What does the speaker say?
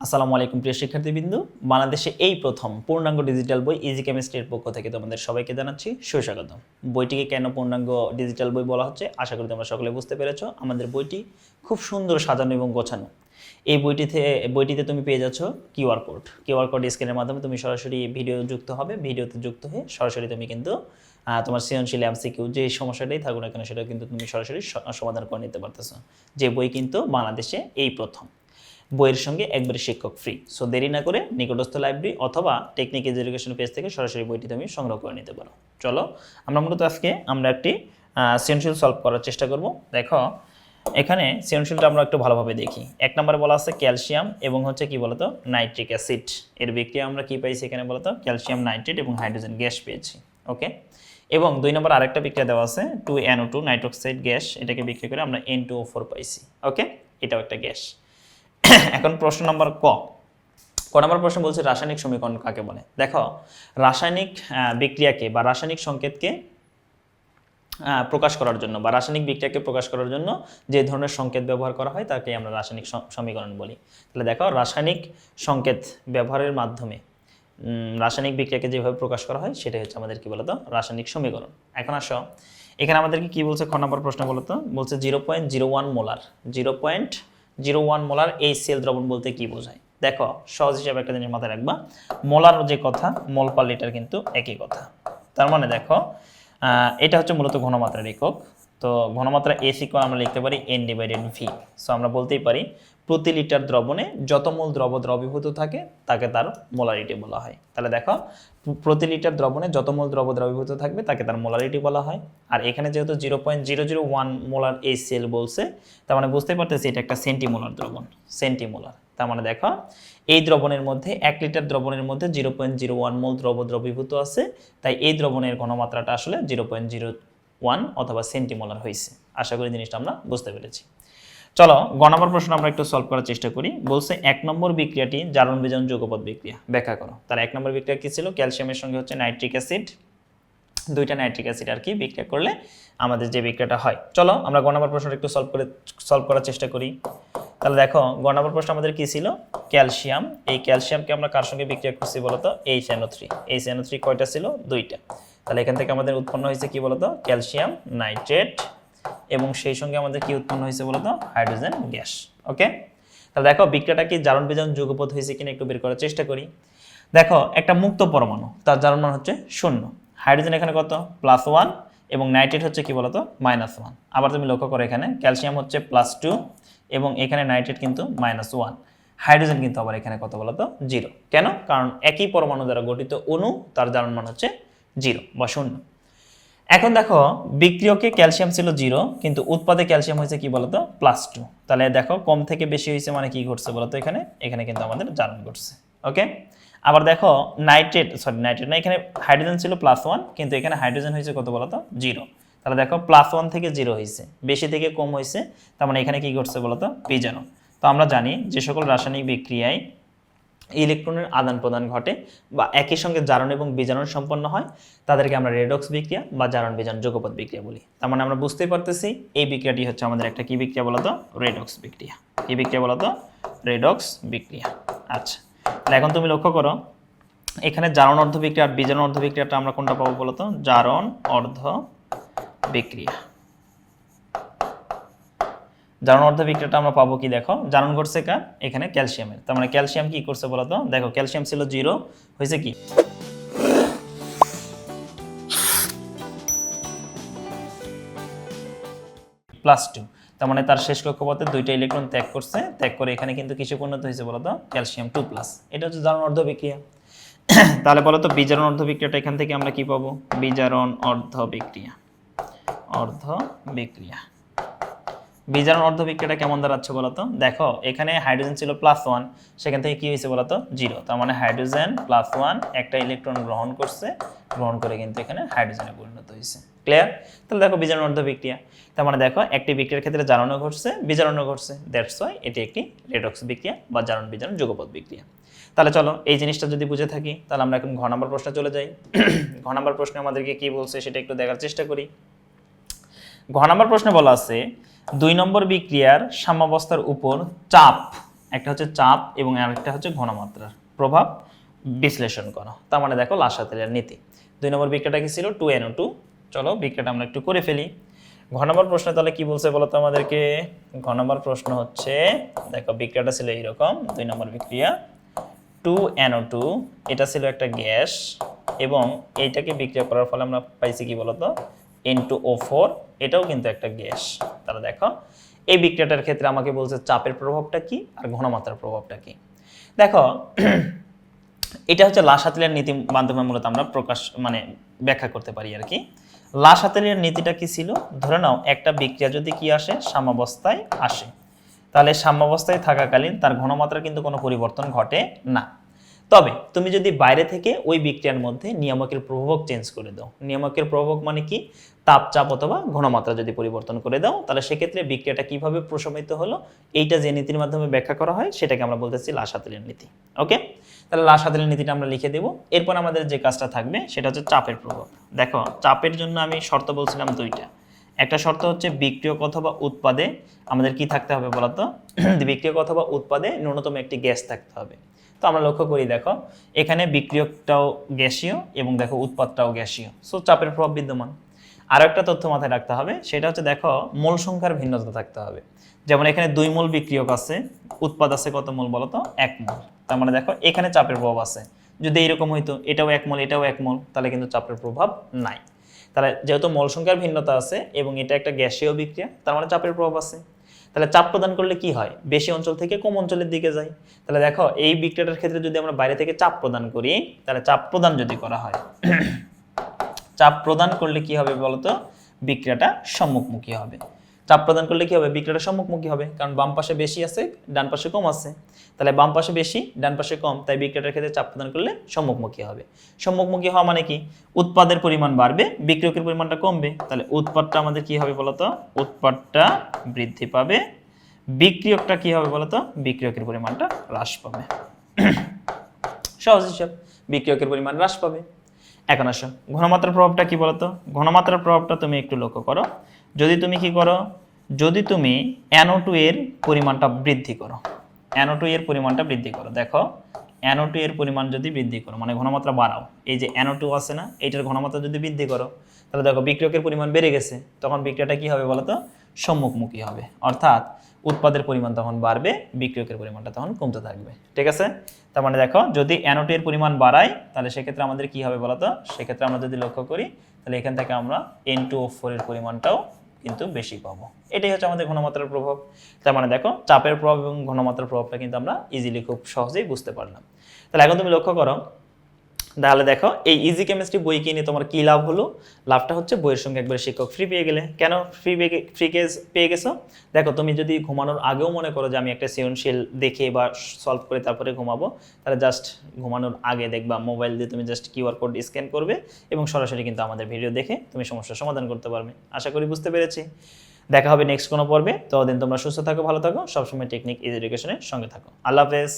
আসসালামু আলাইকুম প্রিয় শিক্ষার্থীবৃন্দু। বাংলাদেশে এই প্রথম পূর্ণাঙ্গ ডিজিটাল বই ইজি কেমিস্ট্রির পক্ষ থেকে তোমাদের সবাইকে জানাচ্ছি সুস্বাগত বইটিকে কেন পূর্ণাঙ্গ ডিজিটাল বই বলা হচ্ছে, আশা করি তোমরা সকলে বুঝতে পেরেছ। আমাদের বইটি খুব সুন্দর সাজানো এবং গোছানো। এই বইটিতে বইটিতে তুমি পেয়ে যাচ্ছ কিউআর কোড কিউআর কোড স্ক্যানের মাধ্যমে তুমি সরাসরি ভিডিও যুক্ত হবে ভিডিওতে যুক্ত হয়ে সরাসরি তুমি কিন্তু তোমার সৃজনশীল এমসিকিউ যে সমস্যাটাই থাকুক না কেন সেটা কিন্তু তুমি সরাসরি সমাধান করে নিতে পারতেছো। যে বই কিন্তু বাংলাদেশে এই প্রথম। বইয়ের সঙ্গে একবারে শিক্ষক ফ্রি সো দেরি না করে নিকটস্থ লাইব্রেরি অথবা টেকনিক এডুকেশন পেজ থেকে সরাসরি বইটি তুমি সংগ্রহ করে নিতে পারো। চলো, আমরা মূলত আজকে আমরা একটি সৃজনশীল সলভ করার চেষ্টা করব। দেখো, এখানে সৃজনশীলটা আমরা একটু ভালোভাবে দেখি। এক নম্বরে বলা আছে ক্যালসিয়াম এবং হচ্ছে কি বলতো? নাইট্রিক অ্যাসিড এর বিক্রিয়া আমরা কি পাইছি এখানে বলতো? ক্যালসিয়াম নাইট্রেট এবং হাইড্রোজেন গ্যাস পেয়েছি। ওকে এবং দুই নম্বর আরেকটা বিক্রিয়া দেওয়া আছে two NO two nitroxide gas এটাকে বিক্রি করে আমরা এন টু ও ফোর পাইছি। ওকে এটাও একটা গ্যাস এখন প্রশ্ন নম্বর ক। ক নম্বর প্রশ্ন বলছে, রাসায়নিক সমীকরণ কাকে বলে? দেখো, রাসায়নিক বিক্রিয়াকে বা রাসায়নিক সংকেতকে প্রকাশ করার জন্য বা রাসায়নিক বিক্রিয়াকে প্রকাশ করার জন্য যে ধরনের সংকেত ব্যবহার করা হয়, তাকে আমরা রাসায়নিক সমীকরণ বলি। তাহলে দেখো, রাসায়নিক সংকেত ব্যবহারের মাধ্যমে রাসায়নিক বিক্রিয়াকে যেভাবে প্রকাশ করা হয়, সেটাই হচ্ছে আমাদের কি বলতো? রাসায়নিক সমীকরণ। এখন আসো, এখানে আমাদেরকে কি বলছে? খ নম্বর প্রশ্ন বলতো? বলছে, zero point zero one molar, zero point zero one molar এই সেল দ্রবণ বলতে কি বোঝায়? দেখো, সহজ হিসাবে একটা জিনিস মাথায় রাখবা। মোলার যে কথা, মোল পার লিটার কিন্তু একই কথা। তার মানে দেখো এটা হচ্ছে মূলত ঘনমাত্রার একক। তো ঘনমাত্রা এসি কোণ আমরা লিখতে পারি এন ডিভাইডেড ভি সো আমরা বলতেই পারি প্রতি লিটার দ্রবণে যত মোল দ্রব দ্রবীভূত থাকে, তাকে তার মোলারিটি বলা হয়। তাহলে দেখো, প্রতি লিটার দ্রবণে যত মোল দ্রব দ্রবীভূত থাকবে, তাকে তার মোলারিটি বলা হয়। আর এখানে যেহেতু zero point zero zero one molar এই সেল বলছে, তার মানে বুঝতে পারতেছি এটা একটা সেন্টিমোলার দ্রবণ, সেন্টিমোলার। তার মানে দেখো, এই দ্রবণের মধ্যে, এক লিটার দ্রবণের মধ্যে zero point zero one mole দ্রব দ্রবীভূত আছে, তাই এই দ্রবণের ঘনমাত্রাটা আসলে জিরো পয়েন্ট জিরো ওয়ান অথবা সেন্টিমোলার হয়েছে। আশা করি জিনিসটা আমরা বুঝতে পেরেছি। চলো, গ নম্বর প্রশ্ন আমরা একটু সলভ করার চেষ্টা করি। বলছে, এক নম্বর বিক্রিয়াটি জারণ বিজন যৌগপদ বিক্রিয়া। ব্যাখ্যা করো। তার এক নম্বর বিক্রিয়া কি ছিল? ক্যালসিয়ামের সঙ্গে হচ্ছে নাইট্রিক অ্যাসিড। দুইটা নাইট্রিক অ্যাসিড আর কি বিক্রিয়া করলে আমাদের যে বিক্রিয়াটা হয়। চলো, আমরা গ নম্বর প্রশ্নটা একটু সলভ করে সলভ করার চেষ্টা করি। তাহলে দেখো, গ নম্বর প্রশ্ন আমাদের কি ছিল? ক্যালসিয়াম। এই ক্যালসিয়ামকে আমরা কার সঙ্গে বিক্রিয়া করছি বলতো? H NO three H NO three কয়টা ছিল? দুইটা। তাহলে এখান থেকে আমাদের উৎপন্ন হয়েছে কি বলতো? ক্যালসিয়াম নাইট্রেট এবং সেই সঙ্গে আমাদের কি উৎপন্ন হয়েছে বলতো হাইড্রোজেন গ্যাস, ওকে? তাহলে দেখো বিক্রিয়াটা কি জারণ বিজারণ যৌগপথ হয়েছে কিনা একটু বের করার চেষ্টা করি। দেখো, একটা মুক্ত পরমাণু, তার জারণ মান হচ্ছে শূন্য। হাইড্রোজেন এখানে কত? প্লাস ওয়ান, এবং নাইট্রেট হচ্ছে কি বলতো মাইনাস ওয়ান। আবার তুমি লক্ষ্য করো এখানে, ক্যালসিয়াম হচ্ছে প্লাস টু, এবং এখানে নাইট্রেট কিন্তু মাইনাস ওয়ান। হাইড্রোজেন কিন্তু আবার এখানে কত বলতো জিরো। কেন? কারণ একই পরমাণু দ্বারা গঠিত অণু, তার জারণ মান হচ্ছে জিরো বা শূন্য। এখন দেখো, বিক্রিয়কে ক্যালসিয়াম ছিল জিরো, কিন্তু উৎপাদে ক্যালসিয়াম হয়েছে কি বলতো? Plus two. তাহলে দেখো, কম থেকে বেশি হয়েছে মানে কি ঘটছে বলতো এখানে? এখানে কিন্তু আমাদের জারণ ঘটছে, ওকে? আবার দেখো, নাইট্রেট সরি নাইট্রেট না, এখানে হাইড্রোজেন ছিল প্লাস ওয়ান, কিন্তু এখানে হাইড্রোজেন হয়েছে কত বলতো? জিরো। তাহলে দেখো, প্লাস ওয়ান থেকে জিরো হয়েছে, বেশি থেকে কম হয়েছে, তার মানে এখানে কি ঘটছে বলতো? বিজারণ তো আমরা জানি যে সকল রাসায়নিক বিক্রিয়ায় ইলেকট্রনের আদান প্রদান ঘটে বা একই সঙ্গে জারণ এবং বিজারণ সম্পন্ন হয়, তাদেরকে আমরা রেডক্স বিক্রিয়া বা জারণ বিজারণ যৌগপথ বিক্রিয়া বলি। তার মানে আমরা বুঝতেই পারতেছি এই বিক্রিয়াটি হচ্ছে আমাদের একটা কি বিক্রিয়া বলতো? রেডক্স বিক্রিয়া। কি বিক্রিয়া বলতো? রেডক্স বিক্রিয়া। আচ্ছা এখন তুমি লক্ষ্য করো, এখানে জারণ অর্ধ বিক্রিয়া আর বিজারণ অর্ধ বিক্রিয়াটা আমরা কোনটা পাবো বলতো? জারণ অর্ধ বিক্রিয়া। জারণ অর্ধ বিক্রিয়াটা আমরা পাবো কি দেখো? জারণ ঘটছে কার? এখানে ক্যালসিয়ামের। তার মানে ক্যালসিয়াম কি করছে বলতো? দেখো, ক্যালসিয়াম ছিল জিরো, হয়েছে কি? Plus two. তার মানে তার শেষ কক্ষপথে দুইটা ইলেকট্রন ত্যাগ করছে। ত্যাগ করে এখানে কিন্তু কিছু পরিণত হয়েছে বলতো? Calcium two plus. এটা হচ্ছে জারণ অর্ধ বিক্রিয়া তাহলে বলতো বিজারণ অর্ধ বিক্রিয়াটা এখান থেকে আমরা কি পাবো? বিজারণ অর্ধ বিক্রিয়া অর্ধ বিক্রিয়া বিজারণ অর্ধ বিক্রিয়াটা কেমন দাঁড়াচ্ছে বলতো? দেখো, এখানে হাইড্রোজেন ছিল প্লাস ওয়ান সেখান থেকে কি হয়েছে বলতো? জিরো তার মানে হাইড্রোজেন প্লাস ওয়ান একটা ইলেকট্রন গ্রহণ করছে, গ্রহণ করে কিন্তু এখানে হাইড্রোজেনে পরিণত হয়েছে। ক্লিয়ার তাহলে দেখো বিজারণ অর্ধ বিক্রিয়া। তার মানে দেখো, একটি বিক্রিয়ার ক্ষেত্রে জারণও ঘটছে, বিজারণও ঘটছে। ওয়াই এটি একটি রেডক্স বিক্রিয়া বা জারণ বিজারণ যুগপথ বিক্রিয়া। তাহলে চলো, এই জিনিসটা যদি বুঝে থাকি, তাহলে আমরা এখন ঘ নম্বর প্রশ্নে চলে যাই। ঘ নম্বর প্রশ্নে আমাদেরকে কী বলছে সেটা একটু দেখার চেষ্টা করি। ঘ নম্বর প্রশ্নে বলা আছে, দুই নম্বর বিক্রিয়ার সাম্যাবস্থার উপর চাপ, একটা হচ্ছে চাপ এবং আরেকটা হচ্ছে ঘনমাত্রার প্রভাব বিশ্লেষণ করো। তার মানে দেখো লাসাতেলের নীতি। দুই নম্বর বিক্রিয়াটা কি ছিল? Two NO two. চলো বিক্রিয়াটা আমরা একটু করে ফেলি। ঘ নম্বর প্রশ্ন তাহলে কি বলছে বলো তো আমাদেরকে? ঘ নম্বর প্রশ্ন হচ্ছে, দেখো বিক্রিয়াটা ছিল এইরকম, দুই নম্বর বিক্রিয়া, টু এনও টু, এটা ছিল একটা গ্যাস এবং এইটাকে বিক্রিয়া করার ফলে আমরা পাইছি কি বলতো এন টু ও ফোর এটাও কিন্তু একটা গ্যাস। তাহলে দেখো, এই বিক্রিয়াটার ক্ষেত্রে আমাকে বলছে চাপের প্রভাবটা কি আর ঘনমাত্রার প্রভাবটা কি। দেখো, এটা হচ্ছে লাসাতিলের নীতি মাধ্যমে মূলত আমরা প্রকাশ মানে ব্যাখ্যা করতে পারি আর কি। লাসাতিলের নীতিটা কি ছিল? ধরে নাও, একটা বিক্রিয়া যদি কি আসে? সাম্যাবস্থায় আসে। তাহলে সাম্যাবস্থায় থাকাকালীন তার ঘনমাত্রা কিন্তু কোনো পরিবর্তন ঘটে না। তবে তুমি যদি বাইরে থেকে ওই বিক্রিয়ার মধ্যে নিয়ামকের প্রভাবক চেঞ্জ করে দাও। নিয়ামকের প্রভাবক মানে কি? তাপচাপ অথবা ঘনমাত্রা যদি পরিবর্তন করে দাও, তাহলে সেক্ষেত্রে বিক্রিয়াটা কীভাবে প্রশমিত হলো? এইটা যে নীতির মাধ্যমে ব্যাখ্যা করা হয়, সেটাকে আমরা বলতেছি লাসাতিলের নীতি। ওকে? তাহলে লাসাতিলের নীতিটা আমরা লিখে দেব। এরপর আমাদের যে কাজটা থাকবে, সেটা হচ্ছে চাপের প্রভাব। দেখো, চাপের জন্য আমি শর্ত বলছিলাম দুইটা। একটা শর্ত হচ্ছে বিক্রিয়ক অথবা উৎপাদে আমাদের কি থাকতে হবে বলতো? বিক্রিয়ক অথবা উৎপাদে ন্যূনতম একটি গ্যাস থাকতে হবে। তো আমরা লক্ষ্য করি, দেখো, এখানে বিক্রিয়কটাও গ্যাসীয় এবং দেখো উৎপাদটাও গ্যাসীয়। সো চাপের প্রভাব বিদ্যমান। আরও একটা তথ্য মাথায় রাখতে হবে, সেটা হচ্ছে, দেখো, মোল সংখ্যার ভিন্নতা থাকতে হবে। যেমন এখানে দুই মোল বিক্রিয়ক আছে, উৎপাদ আছে কত মোল বলতো এক মোল। তার মানে দেখো, এখানে চাপের প্রভাব আছে। যদি এইরকম হইতো, এটাও এক মোল, এটাও এক মোল, তাহলে কিন্তু চাপের প্রভাব নাই। তাহলে যেহেতু মোল সংখ্যার ভিন্নতা আছে এবং এটা একটা গ্যাসীয় বিক্রিয়া, তার মানে চাপের প্রভাব আছে। তাহলে চাপ প্রদান করলে কি হয়? বেশি অঞ্চল থেকে কম অঞ্চলের দিকে যায়। তাহলে দেখো, এই বিক্রিয়াটার ক্ষেত্রে যদি আমরা বাইরে থেকে চাপ প্রদান করি, তাহলে চাপ প্রদান যদি করা হয়, চাপ প্রদান করলে কি হবে বলতো? বিক্রিয়াটা সম্মুখমুখী হবে। চাপ প্রদান করলে কি হবে? বিক্রিয়াটা সম্মুখমুখী হবে। কারণ বাম পাশে বেশি আছে, ডান পাশে কম আছে। তাহলে বাম পাশে বেশি, ডান পাশে কম, তাই বিক্রিয়াটার ক্ষেত্রে চাপ প্রদান করলে সম্মুখমুখী হবে। সম্মুখমুখী হওয়া মানে কি? উৎপাদের পরিমাণ বাড়বে, বিক্রিয়কের পরিমাণটা কমবে। তাহলে উৎপাদটা আমাদের কি হবে বলতো? উৎপাদটা বৃদ্ধি পাবে। বিক্রিয়কটা কি হবে বলতো? বিক্রিয়কের পরিমাণটা হ্রাস পাবে। সহজ হিসাব, বিক্রিয়কের পরিমাণ হ্রাস পাবে। এখন আসো, ঘনমাত্রার প্রভাবটা কি বলতো? ঘনমাত্রার প্রভাবটা তুমি একটু লক্ষ্য করো। যদি তুমি কি করো? যদি তুমি অ্যানো টু এর পরিমাণটা বৃদ্ধি করো। অ্যানো টু এর পরিমাণটা বৃদ্ধি করো। দেখো অ্যানো টু এর পরিমাণ যদি বৃদ্ধি করো মানে ঘনমাত্রা বাড়াও, এই যে অ্যানো টু আছে না, এইটার ঘনমাত্রা যদি বৃদ্ধি করো, তাহলে দেখো বিক্রিয়কের পরিমাণ বেড়ে গেছে, তখন বিক্রিয়াটা কি হবে বলতো? সম্মুখমুখী হবে। অর্থাৎ উৎপাদের পরিমাণ তখন বাড়বে, বিক্রিয়কের পরিমাণটা তখন কমতে থাকবে। ঠিক আছে? তার মানে দেখো, যদি অ্যানোটের পরিমাণ বাড়ায় তাহলে সেক্ষেত্রে আমাদের কি হবে বলতো? সেক্ষেত্রে আমরা যদি লক্ষ্য করি, তাহলে এখান থেকে আমরা এন টু ও ফোরের পরিমাণটাও কিন্তু বেশি পাবো। এটাই হচ্ছে আমাদের ঘনমাত্রার প্রভাব। তার মানে দেখো, চাপের প্রভাব এবং ঘনমাত্রার প্রভাবটা কিন্তু আমরা ইজিলি খুব সহজেই বুঝতে পারলাম। তাহলে এখন তুমি লক্ষ্য করো তাহলে দেখো, এই ইজি কেমিস্ট্রি বই কিনে তোমার কি লাভ হলো? লাভটা হচ্ছে বইয়ের সঙ্গে একবারে শিক্ষক ফ্রি পেয়ে গেলে। কেন ফ্রি ফ্রি কেস পেয়ে গেছো? দেখো, তুমি যদি ঘুমানোর আগেও মনে করো যে আমি একটা সৃজনশীল দেখে বা সলভ করে তারপরে ঘুমাবো, তাহলে জাস্ট ঘুমানোর আগে দেখবা মোবাইল দিয়ে তুমি জাস্ট কিউআর কোড স্ক্যান করবে এবং সরাসরি কিন্তু আমাদের ভিডিও দেখে তুমি সমস্যার সমাধান করতে পারবে। আশা করি বুঝতে পেরেছি। দেখা হবে নেক্সট কোনো পর্বে। ততদিন তোমরা সুস্থ থাকো, ভালো থাকো, সবসময় টেকনিক এডুকেশনের সঙ্গে থাকো। আল্লাহ হাফেজ।